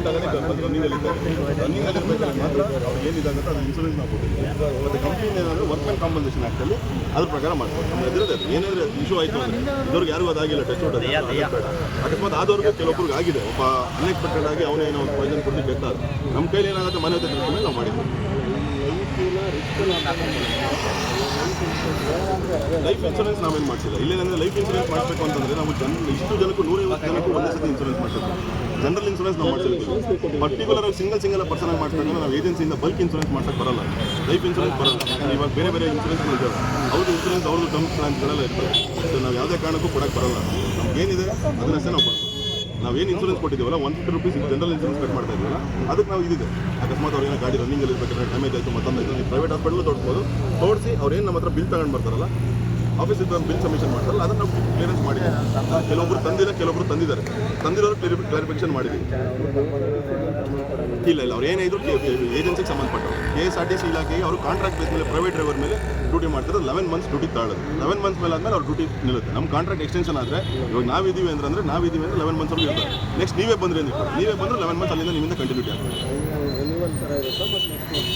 ಬಂದಾಗಲೇ ರನ್ನಿಂಗಲ್ಲಿ ರನ್ನಿಂಗಲ್ಲಿ ಇರಬೇಕಾದ್ರೆ ಮಾತ್ರ ಅವ್ರಿಗೆ ಏನಿದಾಗುತ್ತೆ ಅದು ಇನ್ಸೂರೆನ್ಸ್ ನಾವು ಕೊಡ್ತೀವಿ ಮತ್ತು ಕಂಪ್ನಿ ಏನಾದರೂ ವರ್ಕ್ ಮ್ಯಾನ್ ಕಾಂಪನ್ಸೇಷನ್ ಆ್ಯಕ್ಟಲ್ಲಿ ಅದ್ರ ಪ್ರಕಾರ ಮಾಡ್ತಾರೆ ನಮ್ಮ ಏನಾದರೂ ಇಶ್ಯೂ ಆಯಿತು ಅಂದರೆ ಇವ್ರಿಗೆ ಯಾರಿಗೂ ಅದಾಗಿಲ್ಲ ಟಚ್ ಔಟ್ ಅಕಸ್ಮಾತ್ ಆದವ್ರಿಗೆ ಕೆಲವೊಬ್ರಿಗೆ ಆಗಿದೆ. ಒಬ್ಬ ಅನ್ಎಕ್ಸ್ಪೆಕ್ಟೆಡ್ ಆಗಿ ಅವನೇ ಏನೋ ಒಂದು ಪಾಯ್ಸನ್ ಕೊಟ್ಟು ಬೇಕಾದ ನಮ್ಮ ಕೈಲಿ ಏನಾಗುತ್ತೆ ಮನೆ ಹತ್ರ ಮೇಲೆ ನಾವು ಮಾಡಿದ್ವಿ. ಲೈಫ್ ಇನ್ಶೂರೆನ್ಸ್ ನಾವೇನು ಮಾಡ್ತಿಲ್ಲ ಇಲ್ಲೇನಂದ್ರೆ ಲೈಫ್ ಇನ್ಶೂರೆನ್ಸ್ ಮಾಡಬೇಕು ಅಂತಂದ್ರೆ ನಾವು ಜನ ಇಷ್ಟು ಜನಕ್ಕೂ ನೂರೈವತ್ತು ಜನಕ್ಕೂ ಒಂದೇ ಸತಿ ಇನ್ಶೂರೆನ್ಸ್ ಮಾಡ್ತಿದ್ವಿ ಜನರಲ್ ಇನ್ಶೂರೆನ್ಸ್ ನಾವು ಮಾಡ್ತಿರ್ತೀವಿ ಪರ್ಟಿಕ್ಯುಲರ್ ಆಗಿ ಸಿಂಗಲ್ ಸಿಂಗಲ್ ಪರ್ಸನ್ ಮಾಡ್ತಾರೆ ನಾವು ಏಜೆನ್ಸಿಯಿಂದ ಬಲ್ಕ್ ಇನ್ಶೂರೆನ್ಸ್ ಮಾಡ್ಸಕ್ಕೆ ಬರಲ್ಲ. ಲೈಫ್ ಇನ್ಶೂರೆನ್ಸ್ ಬರಲ್ಲ. ಇವಾಗ ಬೇರೆ ಬೇರೆ ಇನ್ಸೂರೆನ್ಸ್ ಇದ್ದಾವೆ ಅವ್ರದ್ದು ಇನ್ಶೂರೆನ್ಸ್ ಅವ್ರದ್ದು ಪ್ಲಾನ್ ಪ್ಲಾನ್ಸ್ಗಳೆಲ್ಲ ಇರ್ತವೆ ಸೊ ನಾವು ಯಾವುದೇ ಕಾರಣಕ್ಕೂ ಕೊಡಕ್ಕೆ ಬರಲ್ಲ. ನಮ್ಗೇನಿದೆ ಅದನ್ನಷ್ಟೇ ನಾವು ಕೊಡ್ತೀವಿ. ನಾವೇನು insurance ಕೊಟ್ಟಿದ್ದೀವಲ್ಲ one fifty rupees general insurance cut ಮಾಡ್ತಾ ಇದ್ದೀವಲ್ಲ ಅದಕ್ಕೆ ನಾವು ಇದಿದೆ. ಅಕಸ್ಮಾತ್ ಅವ್ರಿಗೆ ಗಾಡಿ ರನ್ನಿಂಗಲ್ಲಿ ಇರಬೇಕಾದ್ರೆ ಡ್ಯಾಮೇಜ್ ಆಯಿತು ಮತ್ತೊಂದು ಆಯಿತು ನೀವು ಪ್ರೈವೇಟ್ ಹಾಸ್ಪಿಟಲ್ ತೋರಿಸ್ಬೋದು. ತೋರಿಸಿ ಏನು ನಮ್ಮ ಹತ್ರ ಬಿಲ್ ತಗೊಂಡು ಬರ್ತಾರಲ್ಲ ಆಫೀಸ್ ಇದ್ದು ಬಿಲ್ ಸಬ್ಮಿಷನ್ ಮಾಡ್ತಾರಲ್ಲ, ಅದನ್ನು ನಾವು ಕ್ಲಿಯರೆನ್ಸ್ ಮಾಡಿ ಕೆಲವೊಬ್ರು ತಂದಿಲ್ಲ ಕೆಲವೊಬ್ರು ತಂದಿದ್ದಾರೆ. ತಂದಿರೋರು ಕ್ಲಾರಿಫಿಕೇಶನ್ ಮಾಡಿದ್ದೀವಿ. ಇಲ್ಲ ಇಲ್ಲ, ಅವ್ರು ಏನೇ ಇದ್ರು ಏಜೆನ್ಸಿಗೆ ಸಂಬಂಧಪಟ್ಟರು K S R T C ಇಲಾಖೆಗೆ ಅವರು ಕಾಂಟ್ರಾಕ್ಟ್ ಬೇಸ್ ಮೇಲೆ ಪ್ರೈವೇಟ್ ಡ್ರೈವರ್ ಮೇಲೆ ಡ್ಯೂಟಿ ಮಾಡ್ತಾರೆ ಲೆವೆನ್ ಮಂತ್ಸ್ ಡ್ಯೂಟಿ ತಾಳೋದು. ಲೆವೆನ್ ಮಂತ್ಸ್ ಮೇಲೆ ಆದಮೇಲೆ ಅವ್ರ ಡ್ಯೂಟಿ ನಿಲ್ಲುತ್ತೆ. ನಮ್ಮ ಕಾಂಟ್ರಾಕ್ಟ್ ಎಕ್ಸ್ಟೆನ್ಷನ್ ಆದರೆ ಇವಾಗ ನಾವಿದ್ದೀವಿ ಅಂದ್ರೆ ಅಂದ್ರೆ ನಾವಿದ್ದೀವಿ ಅಂದರೆ ಲೆವೆನ್ ಮಂತ್ಸ್ ಇರ್ತಾರೆ ನೆಕ್ಸ್ಟ್ ನೀವೇ ಬಂದ್ರೆ ನೀವು. ನೀವೇ ಬಂದರೆ ಲೆವೆನ್ ಮಂತ್ಸ್ ಅಲ್ಲಿಂದ ನಿಮ್ಮಿಂದ ಕಂಟಿನ್ಯೂಟಿ ಆಗ್ತದೆ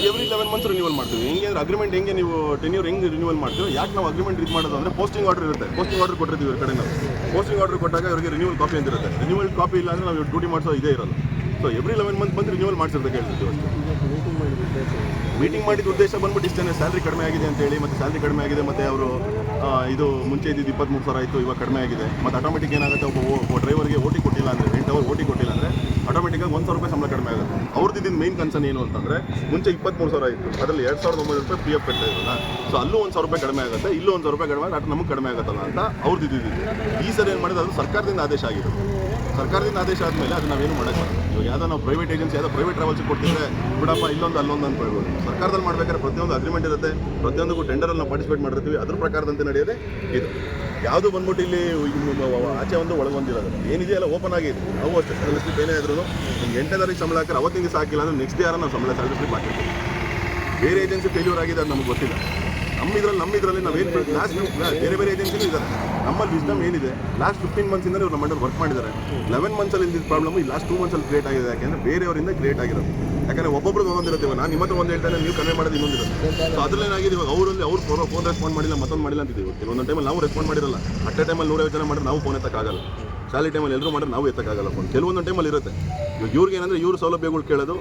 ಎವ್ರಿ ಲೆವೆನ್ ಮಂತ್ಸ್ ರಿನ್ಯೂವಲ್ ಮಾಡ್ತೀವಿ. ಹೆಂಗೆ ಅಂದ್ರೆ ಅಗ್ರಿಮೆಂಟ್ ಹೆಂಗೆ ನೀವು ಟೆನ್ಯೂರ್ ಹೆಂಗೆ ರಿನ್ಯೂವಲ್ ಮಾಡ್ತೀವಿ ಯಾಕೆ ನಾವು ಅಗ್ರಿಮೆಂಟ್ ಇದು ಮಾಡೋದು? ಅಂದ್ರೆ ಪೋಸ್ಟಿಂಗ್ ಆರ್ಡರ್ ಇರುತ್ತೆ. ಪೋಸ್ಟಿಂಗ್ ಆರ್ಡರ್ ಕೊಟ್ಟಿರ್ತೀವಿ ಇವ್ರ ಕಡೆ ನಾವು ಪೋಸ್ಟಿಂಗ್ ಆರ್ಡರ್ ಕೊಟ್ಟಾಗ ಅವರಿಗೆ ರಿನ್ಯೂವಲ್ ಕಾಪಿ ಅಂತ ಇರುತ್ತೆ. ರಿನ್ಯೂವಲ್ ಕಾಪಿ ಇಲ್ಲ ಅಂದ್ರೆ ನಾವು ಡ್ಯೂಟಿ ಮಾಡಿಸೋ ಇದೇ ಇರಲ್ಲ. ಸೊ ಎವ್ರಿ ಲೆವೆನ್ ಮಂತ್ ಬಂದು ರಿನ್ಯೂವಲ್ ಮಾಡಿಸಿರ್ತಕ್ಕೆ ಹೇಳ್ತೀವಿ ಅಷ್ಟೇ. ಮೀಟಿಂಗ್ ಮಾಡಿದ ಉದ್ದೇಶ ಬಂದ್ಬಿಟ್ಟು ಇಷ್ಟೇ ಸ್ಯಾಲ್ರಿ ಕಡಿಮೆ ಆಗಿದೆ ಅಂತ ಹೇಳಿ, ಮತ್ತೆ ಸ್ಯಾಲ್ರಿ ಕಡಿಮೆ ಆಗಿದೆ, ಮತ್ತೆ ಅವರು ಇದು ಮುಂಚೆ ಇದ್ದಿದ್ದು ಇಪ್ಪತ್ತ್ಮೂರು ಸಾವಿರ ಆಯಿತು, ಇವಾಗ ಕಡಿಮೆ ಆಗಿದೆ. ಮತ್ತೆ ಆಟೋಮೆಟಿಕ್ ಏನಾಗುತ್ತೆ, ಒಬ್ಬ ಡ್ರೈವರ್ಗೆ ಓಟಿ ಕೊಟ್ಟಿಲ್ಲ ಅಂದರೆ, ಎಂಟು ಅವರ್ ಓಟಿ ಕೊಟ್ಟಿಲ್ಲ ಅಂದರೆ ಆಟೋಮೆಟಿಕಾಗಿ ಒಂದು ಸಾವಿರ ರೂಪಾಯಿ ಸಂಬಳ ಕಡಿಮೆ ಆಗುತ್ತೆ. ಅವ್ರದ್ದು ಇದ್ದಿದ್ದು ಮೇನ್ ಕನ್ಸರ್ನ್ ಏನು ಅಂತಂದರೆ, ಮುಂಚೆ ಇಪ್ಪತ್ತ್ಮೂರು ಸಾವಿರ ಆಯಿತು. ಅದರಲ್ಲಿ ಎರಡು ಸಾವಿರದ ಒಂಬೈನೂರು ರೂಪಾಯಿ ಪಿ ಎಫ್ ಕಟ್ತಾ ಇದ್ರಲ್ಲ. ಸೊ ಅಲ್ಲೂ ಒಂದು ಸಾವಿರ ರೂಪಾಯಿ ಕಡಿಮೆ ಆಗುತ್ತೆ, ಇಲ್ಲೂ ಒಂದು ಸಾವಿರ ರೂಪಾಯಿ ಕಡಿಮೆ ಆಗುತ್ತೆ ನಮಗೆ ಕಡಿಮೆ ಆಗುತ್ತಲ್ಲ ಅಂತ ಅವ್ರದ್ದು ಈ ಸರಿ ಏನು ಮಾಡಿದ್ರೆ, ಅದು ಸರ್ಕಾರದಿಂದ ಆದೇಶ ಆಗಿದೆ ಸರ್ಕಾರದಿಂದ ಆದೇಶ ಆದಮೇಲೆ ಅದು ನಾವೇನು ಮಾಡೋಕ್ಕೆ ಇವಾಗ ಯಾವುದೋ ನಾವು ಪ್ರೈವೇಟ್ ಏಜೆನ್ಸಿ ಯಾವುದೋ ಪ್ರೈವೇಟ್ ಟ್ರಾವೆಲ್ಸ್ ಕೊಡ್ತಿದ್ರೆ, ಬಿಡಪ್ಪ, ಇಲ್ಲೊಂದು, ಅಲ್ಲೊಂದು ಅಂತ ಹೇಳ್ಬೋದು. ಸರ್ಕಾರದಲ್ಲಿ ಮಾಡಬೇಕಾದ್ರೆ ಪ್ರತಿಯೊಂದು ಅಗ್ರಿಮೆಂಟ್ ಇರುತ್ತೆ. ಪ್ರತಿಯೊಂದಕ್ಕೂ ಟೆಂಡರಲ್ಲಿ ನಾವು ಪಾರ್ಟಿಸಿಪೇಟ್ ಮಾಡಿರ್ತೀವಿ. ಅದ್ರ ಪ್ರಕಾರದಂತೆ ನಡೆಯೋದೇ ಇದು. ಯಾವುದು ಬಂದ್ಬಿಟ್ಟು ಇಲ್ಲಿ ಆಚೆ ಒಂದು, ಒಳಗೆ ಒಂದಿರೋದು ಏನಿದೆಯಲ್ಲ ಓಪನ್ ಆಗಿದೆ. ನಾವು ಅಷ್ಟೇ ಸ್ಯಾಲರಿ ಸ್ಲಿಪ್ ಏನೇ ಇದ್ರು ನಿಮ್ಗೆ ಎಂಟನೇ ತಾರೀಕು ಸಂಬಳ ಹಾಕಿದ್ರೆ ಅವತ್ತಿನ ಸಾಕಿಲ್ಲ ಅಂದ್ರೆ ನೆಕ್ಸ್ಟ್ ಯಾರು ನಾವು ಸಂಬಳ ಸ್ಯಾಲರಿ ಸ್ಲಿಪ್ ಹಾಕಿರ್ತೀವಿ. ಬೇರೆ ಏಜೆನ್ಸಿ ಫೇಲ್ಯೂರ್ ಆಗಿದೆ ಅದು ನಮ್ಗೆ ಗೊತ್ತಿಲ್ಲ. ನಮ್ಮ ಇದ್ರಲ್ಲಿ ನಮ್ಮ ಇದರಲ್ಲಿ ನಾವೇನು ಲಾಸ್ಟ್ ಬೇರೆ ಬೇರೆ ಏಜೆನ್ಸಿನೂ ಇದ್ದಾರೆ ನಮ್ಮಲ್ಲಿ ವಿಸ್ಡಮ್ ಏನಿದೆ? ಲಾಸ್ಟ್ ಫಿಫ್ಟೀನ್ ಮಂತ್ಸಿಂದ ಇವ್ರು ನಮ್ಮ ವರ್ಕ್ ಮಾಡಿದ್ದಾರೆ. ಲೆವೆನ್ ಮಂತ್ಸಲ್ಲಿ ಇದ್ದಿದ್ದ ಪ್ರಾಬ್ಲಮ್ ಈ ಲಾಸ್ಟ್ ಟೂ ಮಂತ್ಸಲ್ಲಿ ಕ್ರಿಯೇಟ್ ಆಗಿದೆ. ಯಾಕೆಂದರೆ ಬೇರೆಯವರಿಂದ ಕ್ರಿಯೇಟ್ ಆಗಿರೋದು. ಯಾಕಂದರೆ ಒಬ್ಬೊಬ್ರದ್ದು ಒಂದೊಂದಿರುತ್ತೆ ನಾನು ನಿಮ್ಮ ಹತ್ರ ಒಂದು ಹೇಳ್ತಾನೆ ನೀವು ಕಡಿಮೆ ಮಾಡೋದು ಇನ್ನೊಂದಿರುತ್ತೆ ಸೊ ಅದ್ರಲ್ಲಿ ಏನಾಗಿದೆ? ಇವಾಗ ಅವರಲ್ಲಿ ಅವ್ರು ಫೋನ್ ಫೋನ್ ರೆಸ್ಪಾಂಡ್ ಮಾಡಿಲ್ಲ, ಮತ್ತೊಂದು ಮಾಡಿಲ್ಲ ಅಂತಿದ್ದೀವಿ ಕೆಲವೊಂದು ಟೈಮಲ್ಲಿ ನಾವು ರೆಸ್ಪಾಂಡ್ ಮಾಡಿರಲ್ಲ. ಅಟ್ ಅ ಟೈಮಲ್ಲಿ ನೂರೈವತ್ತು ಜನ ಮಾಡಿದ್ರೆ ನಾವು ಫೋನ್ ಎತ್ತಕ್ಕಾಗಲ್ಲ ಶಾಲೆ ಟೈಮಲ್ಲಿ ಎಲ್ಲರೂ ಮಾಡಿದ್ರೆ ನಾವು ಎತ್ತಕ್ಕಾಗಲ್ಲ ಫೋನ್ ಕೆಲವೊಂದು ಟೈಮಲ್ಲಿ ಇರುತ್ತೆ. ಇವಾಗ ಇವ್ರಿಗೆ ಏನಂದ್ರೆ ಇವ್ರ ಸೌಲಭ್ಯಗಳು ಕೇಳೋದು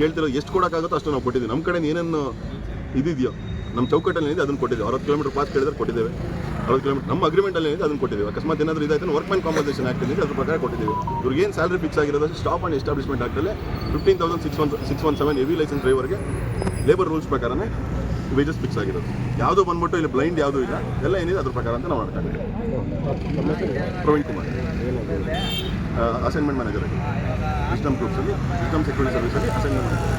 ಕೇಳ್ತಿರೋ ಎಷ್ಟು ಕೊಡೋಕ್ಕಾಗುತ್ತೋ ಅಷ್ಟು ನಾವು ಕೊಟ್ಟಿದ್ದೀವಿ. ನಮ್ಮ ಕಡೆ ಏನೇನು ಇದಿದೆಯೋ. ನಮ್ಮ ಚೌಕಟ್ಟಲ್ಲಿ ಏನಿದೆ ಅದನ್ನು ಕೊಟ್ಟಿದ್ದೇವೆ. ಅರವತ್ತು ಕಿಲೋಮೀಟರ್ ಪಾಸ್ ಕೇಳಿದ್ರೆ ಕೊಟ್ಟಿದ್ದೇವೆ. ಅರವತ್ತು ಕಿಲೋಮೀಟರ್ ನಮ್ಮ ಅಗ್ರಿಮೆಂಟಲ್ಲಿ ಏನಿದೆ ಅದನ್ನು ಕೊಟ್ಟಿದ್ದೇವೆ. ಅಕಸ್ಮಾತ್ ಏನಾದರೂ ಇದಾಯ್ತು ವರ್ಕ್ ಮ್ಯಾನ್ ಕಾಂಪನ್ಸೇಷನ್ ಆ್ಯಕ್ಟ್ ಇದೆ ಅದ್ರ ಪ್ರಕಾರ ಕೊಟ್ಟಿದ್ದೀವಿ. ಇವ್ರಿಗೆ ಏನು ಸ್ಯಾಲರಿ ಫಿಕ್ಸ್ ಆಗಿರೋದು stop and establishment ಆ್ಯಕ್ಟಲ್ಲಿ fifteen thousand six one six one seven heavy license ಡ್ರೈವರ್ಗೆ ಲೇಬರ್ ರೂಲ್ಸ್ ಪ್ರಕಾರನೇ ವೇಜಸ್ ಫಿಕ್ಸ್ ಆಗಿರೋದು. ಯಾವುದು ಬಂದ್ಬಿಟ್ಟು ಇಲ್ಲಿ ಬ್ಲೈಂಡ್ ಯಾವುದೂ ಇಲ್ಲ. ಎಲ್ಲ ಏನಿದೆ ಅದ್ರ ಪ್ರಕಾರ ಅಂತ ನಾವು ಮಾಡ್ಕೊಂಡಿದ್ದೀವಿ. ಪ್ರವೀಣ್ ಕುಮಾರ್. ಅಸೈನ್ಮೆಂಟ್ ಮ್ಯಾನೇಜರ್ ಆಗಿ ಸಿಸ್ಟಮ್ ಗ್ರೂಪ್ಸಲ್ಲಿ ಸಿಸ್ಟಮ್ ಸೆಕ್ಯೂರಿಟಿ ಸರ್ವಿಸಲ್ಲಿ ಅಸೈನ್ಮೆಂಟ್ ಮ್ಯಾನೇಜರ್